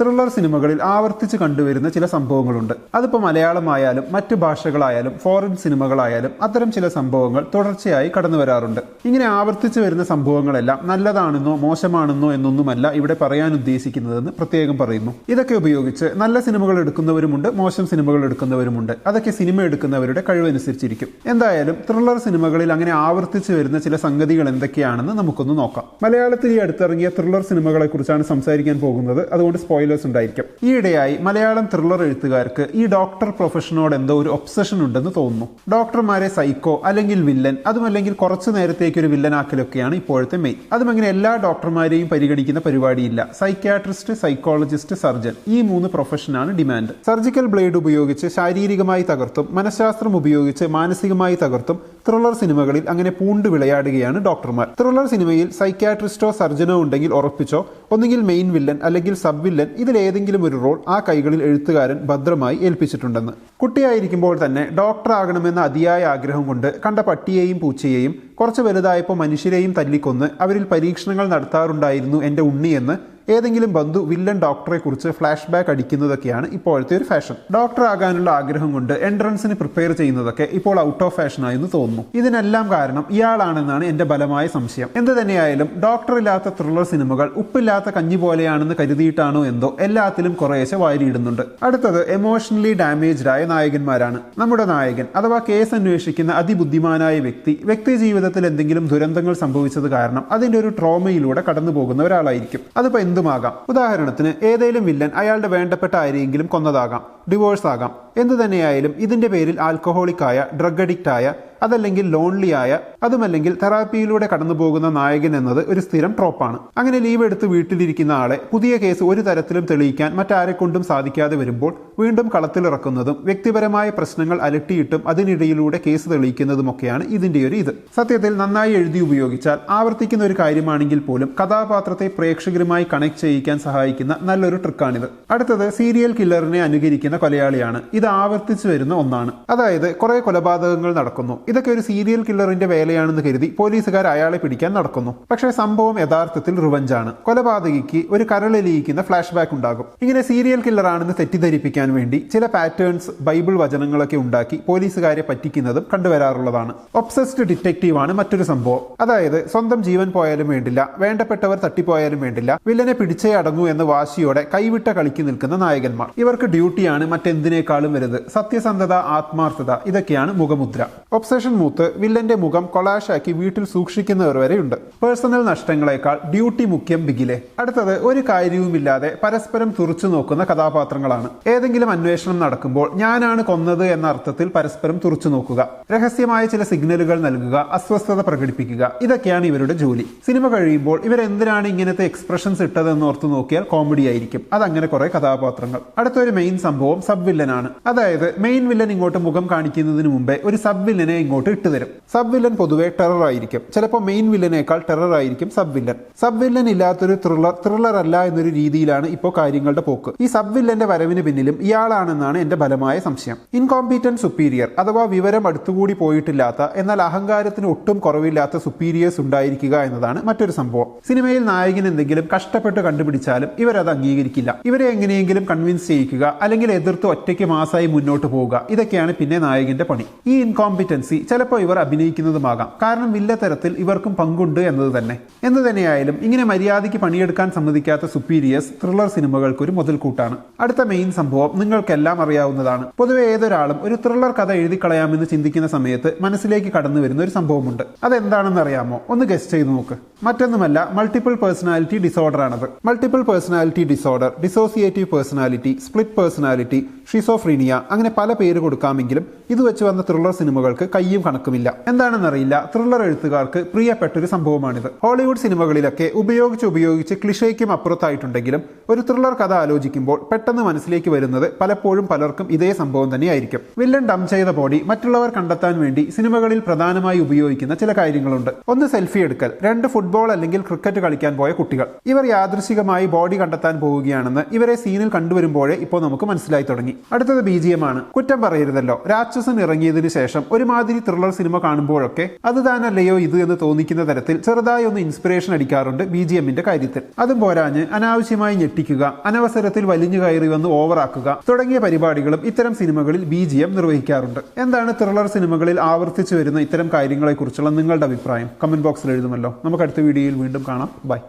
Thriller സിനിമകളിൽ ആവർത്തിച്ച് കണ്ടുവരുന്ന ചില സംഭവങ്ങളുണ്ട്. അതിപ്പോൾ മലയാളമായാലും മറ്റ് ഭാഷകളായാലും ഫോറിൻ സിനിമകളായാലും അത്തരം ചില സംഭവങ്ങൾ തുടർച്ചയായി കടന്നു വരാറുണ്ട്. ഇങ്ങനെ ആവർത്തിച്ച് വരുന്ന സംഭവങ്ങളെല്ലാം നല്ലതാണെന്നോ മോശമാണെന്നോ എന്നൊന്നുമല്ല ഇവിടെ പറയാൻ ഉദ്ദേശിക്കുന്നതെന്ന് പ്രത്യേകം പറയുന്നു. ഇതൊക്കെ ഉപയോഗിച്ച് നല്ല സിനിമകൾ എടുക്കുന്നവരുമുണ്ട് മോശം സിനിമകൾ എടുക്കുന്നവരുമുണ്ട്. അതൊക്കെ സിനിമ എടുക്കുന്നവരുടെ കഴിവനുസരിച്ചിരിക്കും. എന്തായാലും ത്രില്ലർ സിനിമകളിൽ അങ്ങനെ ആവർത്തിച്ച് വരുന്ന ചില സംഗതികൾ എന്തൊക്കെയാണെന്ന് നമുക്കൊന്ന് നോക്കാം. മലയാളത്തിൽ ഈ അടുത്തിറങ്ങിയ ത്രില്ലർ സിനിമകളെ കുറിച്ചാണ് സംസാരിക്കാൻ പോകുന്നത്. അതുകൊണ്ട് സ്പോയിലേഴ്സ് ഉണ്ടായിരിക്കും. ഈയിടെയായി മലയാളം ത്രില്ലർ എഴുത്തുകാർക്ക് ഈ ഡോക്ടർ പ്രൊഫഷനോട് എന്തോ ഒരു ഒബ്സഷൻ ഉണ്ടെന്ന് തോന്നുന്നു. ഡോക്ടർമാരെ സൈക്കോ അല്ലെങ്കിൽ വില്ലൻ അതുമല്ലെങ്കിൽ കുറച്ചു നേരത്തേക്ക് ഒരു വില്ലനാക്കലൊക്കെയാണ് ഇപ്പോഴത്തെ മെയിൻ അതും അങ്ങനെ എല്ലാ ഡോക്ടർമാരെയും പരിഗണിക്കുന്ന പരിപാടിയില്ല. സൈക്യാട്രിസ്റ്റ് സൈക്കോളജിസ്റ്റ് സർജൻ ഈ മൂന്ന് പ്രൊഫഷനാണ് ഡിമാൻഡ് സർജിക്കൽ ബ്ലേഡ് ഉപയോഗിച്ച് ശാരീരികമായി തകർത്തും മനഃശാസ്ത്രം ഉപയോഗിച്ച് മാനസികമായി തകർത്തും ത്രില്ലർ സിനിമകളിൽ അങ്ങനെ പൂണ്ട് വിളയാടുകയാണ് ഡോക്ടർമാർ ത്രില്ലർ സിനിമയിൽ സൈക്യാട്രിസ്റ്റോ സർജനോ ഉണ്ടെങ്കിൽ ഉറപ്പിച്ചോ ഒന്നുകിൽ മെയിൻ വില്ലൻ അല്ലെങ്കിൽ സബ് വില്ലൻ ഇതിലേതെങ്കിലും ഒരു റോൾ ആ കൈകളിൽ എഴുത്തുകാരൻ ഭദ്രമായി ഏൽപ്പിച്ചിട്ടുണ്ടെന്ന്. കുട്ടിയായിരിക്കുമ്പോൾ തന്നെ ഡോക്ടർ ആകണമെന്ന അതിയായ ആഗ്രഹം കൊണ്ട് കണ്ട പട്ടിയെയും പൂച്ചയെയും കുറച്ച് വലുതായപ്പോൾ മനുഷ്യരെയും തല്ലിക്കൊന്ന് അവരിൽ പരീക്ഷണങ്ങൾ നടത്താറുണ്ടായിരുന്നു എന്റെ ഉണ്ണിയെന്ന് ഏതെങ്കിലും ബന്ധു വില്ലൻ ഡോക്ടറെ കുറിച്ച് ഫ്ലാഷ് ബാക്ക് അടിക്കുന്നതൊക്കെയാണ് ഇപ്പോഴത്തെ ഒരു ഫാഷൻ. ഡോക്ടർ ആകാനുള്ള ആഗ്രഹം കൊണ്ട് എൻട്രൻസിന് പ്രിപ്പയർ ചെയ്യുന്നതൊക്കെ ഇപ്പോൾ ഔട്ട് ഓഫ് ഫാഷൻ എന്ന് തോന്നുന്നു. ഇതിനെല്ലാം കാരണം ഇയാളാണെന്നാണ് എന്റെ ബലമായ സംശയം. എന്ത് തന്നെയായാലും ഡോക്ടർ ഇല്ലാത്ത ത്രില്ലർ സിനിമകൾ ഉപ്പില്ലാത്ത കഞ്ഞി പോലെയാണെന്ന് കരുതിയിട്ടാണോ എന്തോ എല്ലാത്തിലും കുറേശ്ശെ വാരിയിടുന്നുണ്ട്. അടുത്തത് എമോഷണലി ഡാമേജ്ഡ് ആയ നായകന്മാരാണ്. നമ്മുടെ നായകൻ അഥവാ കേസ് അന്വേഷിക്കുന്ന അതിബുദ്ധിമാനായ വ്യക്തി വ്യക്തി ജീവിതത്തിൽ എന്തെങ്കിലും ദുരന്തങ്ങൾ സംഭവിച്ചത് കാരണം അതിന്റെ ഒരു ട്രോമയിലൂടെ കടന്നു പോകുന്ന ഒരാളായിരിക്കും. അതിപ്പോ എന്തുമാകാം? ഉദാഹരണത്തിന് ഏതെങ്കിലും വില്ലൻ അയാളുടെ വേണ്ടപ്പെട്ട ആരെയെങ്കിലും കൊന്നതാകാം. ഡിവോഴ്സ് ആകാം എന്തു തന്നെയായാലും ഇതിന്റെ പേരിൽ ആൽക്കഹോളിക് ആയ ഡ്രഗ് അഡിക്റ്റ് ആയ അതല്ലെങ്കിൽ ലോൺലി ആയ അതുമല്ലെങ്കിൽ തെറാപ്പിയിലൂടെ കടന്നു പോകുന്ന നായകൻ എന്നത് ഒരു സ്ഥിരം ട്രോപ്പാണ്. അങ്ങനെ ലീവ് എടുത്ത് വീട്ടിലിരിക്കുന്ന ആളെ പുതിയ കേസ് ഒരു തരത്തിലും തെളിയിക്കാൻ മറ്റാരെ കൊണ്ടും സാധിക്കാതെ വരുമ്പോൾ വീണ്ടും കളത്തിലിറക്കുന്നതും വ്യക്തിപരമായ പ്രശ്നങ്ങൾ അലട്ടിയിട്ടും അതിനിടയിലൂടെ കേസ് തെളിയിക്കുന്നതുമൊക്കെയാണ് ഇതിന്റെ ഒരു ഇത്. സത്യത്തിൽ നന്നായി എഴുതി ഉപയോഗിച്ചാൽ ആവർത്തിക്കുന്ന ഒരു കാര്യമാണെങ്കിൽ പോലും കഥാപാത്രത്തെ പ്രേക്ഷകരുമായി കണക്ട് ചെയ്യിക്കാൻ സഹായിക്കുന്ന നല്ലൊരു ട്രിക്കാണിത് അടുത്തത് സീരിയൽ കില്ലറിനെ അനുകരിക്കുന്ന കൊലയാളിയാണ്. ഇത് ആവർത്തിച്ചു വരുന്ന ഒന്നാണ്. അതായത് കുറെ കൊലപാതകങ്ങൾ നടക്കുന്നു. ഇതൊക്കെ ഒരു സീരിയൽ കില്ലറിന്റെ വേലയാണെന്ന് കരുതി പോലീസുകാർ അയാളെ പിടിക്കാൻ നടക്കുന്നു. പക്ഷേ സംഭവം യഥാർത്ഥത്തിൽ റിവഞ്ചാണ്. കൊലപാതകിക്ക് ഒരു കരളലിയിക്കുന്ന ഫ്ലാഷ് ബാക്ക് ഉണ്ടാകും. ഇങ്ങനെ സീരിയൽ കില്ലറാണെന്ന് തെറ്റിദ്ധരിപ്പിക്കാൻ വേണ്ടി ചില പാറ്റേൺസ് ബൈബിൾ വചനങ്ങളൊക്കെ ഉണ്ടാക്കി പോലീസുകാരെ പറ്റിക്കുന്നതും കണ്ടുവരാറുള്ളതാണ്. ഒബ്സസ്ഡ് ഡിറ്റക്റ്റീവാണ് മറ്റൊരു സംഭവം. അതായത് സ്വന്തം ജീവൻ പോയാലും വേണ്ടില്ല വേണ്ടപ്പെട്ടവർ തട്ടിപ്പോയാലും വേണ്ടില്ല വില്ലനെ പിടിച്ചേ അടങ്ങൂ എന്ന് വാശിയോടെ കൈവിട്ട കളിക്ക് നിൽക്കുന്ന നായകന്മാർ. ഇവർക്ക് ഡ്യൂട്ടിയാണ് മറ്റെന്തിനേക്കാളും വലുത്? സത്യസന്ധത ആത്മാർത്ഥത ഇതൊക്കെയാണ് മുഖമുദ്ര. ഒബ്സഷൻ മൂത്ത് വില്ലന്റെ മുഖം കൊളാഷാക്കി വീട്ടിൽ സൂക്ഷിക്കുന്നവർ വരെയുണ്ട് പേഴ്സണൽ നഷ്ടങ്ങളെക്കാൾ ഡ്യൂട്ടി മുഖ്യം ബിഗിലെ. അടുത്തത് ഒരു കാര്യവുമില്ലാതെ പരസ്പരം തുറച്ചു നോക്കുന്ന കഥാപാത്രങ്ങളാണ്. ഏതെങ്കിലും അന്വേഷണം നടക്കുമ്പോൾ ഞാനാണ് കൊന്നത് എന്ന അർത്ഥത്തിൽ പരസ്പരം തുറച്ചു നോക്കുക. രഹസ്യമായ ചില സിഗ്നലുകൾ നൽകുക അസ്വസ്ഥത പ്രകടിപ്പിക്കുക. ഇതൊക്കെയാണ് ഇവരുടെ ജോലി. സിനിമ കഴിയുമ്പോൾ ഇവരെന്തിനാണ് ഇങ്ങനത്തെ എക്സ്പ്രഷൻസ് ഇട്ടതെന്ന് ഓർത്തു നോക്കിയാൽ കോമഡി ആയിരിക്കും. അതങ്ങനെ കുറെ കഥാപാത്രങ്ങൾ. അടുത്തൊരു മെയിൻ സംഭവം സബ് വില്ലനാണ്. അതായത് മെയിൻ വില്ലൻ ഇങ്ങോട്ട് മുഖം കാണിക്കുന്നതിന് മുമ്പേ ഒരു സബ് വില്ലനെ ഇങ്ങോട്ട് ഇട്ടുതരും സബ് വില്ലൻ പൊതുവെ ടെറർ ആയിരിക്കും. ചിലപ്പോൾ മെയിൻ വില്ലനേക്കാൾ ടെറർ ആയിരിക്കും സബ് വില്ലൻ. സബ് വില്ലൻ ഇല്ലാത്തൊരു ത്രില്ലർ ത്രില്ലർ അല്ല എന്നൊരു രീതിയിലാണ് ഇപ്പോൾ കാര്യങ്ങളുടെ പോക്ക്. ഈ സബ് വില്ലന്റെ വരവിന് പിന്നിലും ഇയാളാണെന്നാണ് എന്റെ ബലമായ സംശയം. ഇൻകോമ്പീറ്റന്റ് സുപ്പീരിയർ അഥവാ വിവരം അടുത്തുകൂടി പോയിട്ടില്ലാത്ത എന്നാൽ അഹങ്കാരത്തിന് ഒട്ടും കുറവില്ലാത്ത സുപ്പീരിയേഴ്സ് ഉണ്ടായിരിക്കുക എന്നതാണ് മറ്റൊരു സംഭവം. സിനിമയിൽ നായകൻ എന്തെങ്കിലും കഷ്ടപ്പെട്ട് കണ്ടുപിടിച്ചാലും ഇവരത് അംഗീകരിക്കില്ല. ഇവരെ എങ്ങനെയെങ്കിലും കൺവിൻസ് ചെയ്യിക്കുക അല്ലെങ്കിൽ എതിർത്ത് ഒറ്റയ്ക്ക് മാസായി മുന്നോട്ട് പോവുക. ഇതൊക്കെയാണ് പിന്നെ നായകന്റെ പണി. ഈ ഇൻകോമ്പിറ്റൻസി ചിലപ്പോൾ ഇവർ അഭിനയിക്കുന്നതുമാകാം. കാരണം വില്ല തരത്തിൽ ഇവർക്കും പങ്കുണ്ട് എന്നത് തന്നെ. എന്ത് തന്നെയായാലും ഇങ്ങനെ മര്യാദയ്ക്ക് പണിയെടുക്കാൻ സമ്മതിക്കാത്ത സുപ്പീരിയേഴ്സ് ത്രില്ലർ സിനിമകൾക്ക് ഒരു മുതൽക്കൂട്ടാണ്. അടുത്ത മെയിൻ സംഭവം നിങ്ങൾക്കെല്ലാം അറിയാവുന്നതാണ്. പൊതുവെ ഏതൊരാളും ഒരു ത്രില്ലർ കഥ എഴുതി കളയാമെന്ന് ചിന്തിക്കുന്ന സമയത്ത് മനസ്സിലേക്ക് കടന്നു വരുന്ന ഒരു സംഭവമുണ്ട്. അതെന്താണെന്ന് അറിയാമോ? ഒന്ന് ഗസ്റ്റ് ചെയ്ത് നോക്ക്. മറ്റൊന്നുമല്ല മൾട്ടിപ്പിൾ പേഴ്സണാലിറ്റി ഡിസോർഡർ ആണത്. Multiple personality disorder dissociative personality split personality schizophrenia അങ്ങനെ പല പേര് കൊടുക്കാമെങ്കിലും ഇത് വെച്ച് വന്ന ത്രില്ലർ സിനിമകൾക്ക് കയ്യും കണക്കുമില്ല. എന്താണെന്നറിയില്ല. ത്രില്ലർ എഴുത്തുകാർക്ക് പ്രിയപ്പെട്ട ഒരു സംഭവമാണിത്. ഹോളിവുഡ് സിനിമകളിലൊക്കെ ഉപയോഗിച്ച് ഉപയോഗിച്ച് ക്ലിഷയ്ക്കും അപ്പുറത്തായിട്ടുണ്ടെങ്കിലും ഒരു ത്രില്ലർ കഥ ആലോചിക്കുമ്പോൾ പെട്ടെന്ന് മനസ്സിലേക്ക് വരുന്നത് പലപ്പോഴും പലർക്കും ഇതേ സംഭവം തന്നെയായിരിക്കും. വില്ലൻ ഡം ചെയ്ത ബോഡി മറ്റുള്ളവർ കണ്ടെത്താൻ വേണ്ടി സിനിമകളിൽ പ്രധാനമായി ഉപയോഗിക്കുന്ന ചില കാര്യങ്ങളുണ്ട്. ഒന്ന് സെൽഫി എടുക്കൽ രണ്ട് ഫുട്ബോൾ അല്ലെങ്കിൽ ക്രിക്കറ്റ് കളിക്കാൻ പോയ കുട്ടികൾ. ഇവർ യാദൃശികമായി ബോഡി കണ്ടെത്താൻ പോവുകയാണെന്ന് ഇവരെ സീനിൽ കണ്ടുവരുമ്പോഴേ ഇപ്പോൾ നമുക്ക് മനസ്സിലായി. മനസ്സിലായി തുടങ്ങി. അടുത്തത് ബി ജി എം ആണ്. കുറ്റം പറയരുതല്ലോ. രാക്ഷസൻ ഇറങ്ങിയതിനു ശേഷം ഒരുമാതിരി ത്രില്ലർ സിനിമ കാണുമ്പോഴൊക്കെ അത് താനല്ലയോ ഇത് എന്ന് തോന്നിക്കുന്ന തരത്തിൽ ചെറുതായി ഒന്ന് ഇൻസ്പിറേഷൻ അടിക്കാറുണ്ട് ബി ജി എമ്മിന്റെ കാര്യത്തിൽ. അതും പോരാഞ്ഞ് അനാവശ്യമായി ഞെട്ടിക്കുക അനവസരത്തിൽ വലിഞ്ഞു കയറി വന്ന് ഓവറാക്കുക തുടങ്ങിയ പരിപാടികളും ഇത്തരം സിനിമകളിൽ ബി ജി എം നിർവഹിക്കാറുണ്ട്. എന്താണ് ത്രില്ലർ സിനിമകളിൽ ആവർത്തിച്ചു വരുന്ന ഇത്തരം കാര്യങ്ങളെക്കുറിച്ചുള്ള നിങ്ങളുടെ അഭിപ്രായം? കമന്റ് ബോക്സിൽ എഴുതുമല്ലോ. നമുക്ക് അടുത്ത വീഡിയോയിൽ വീണ്ടും കാണാം. ബൈ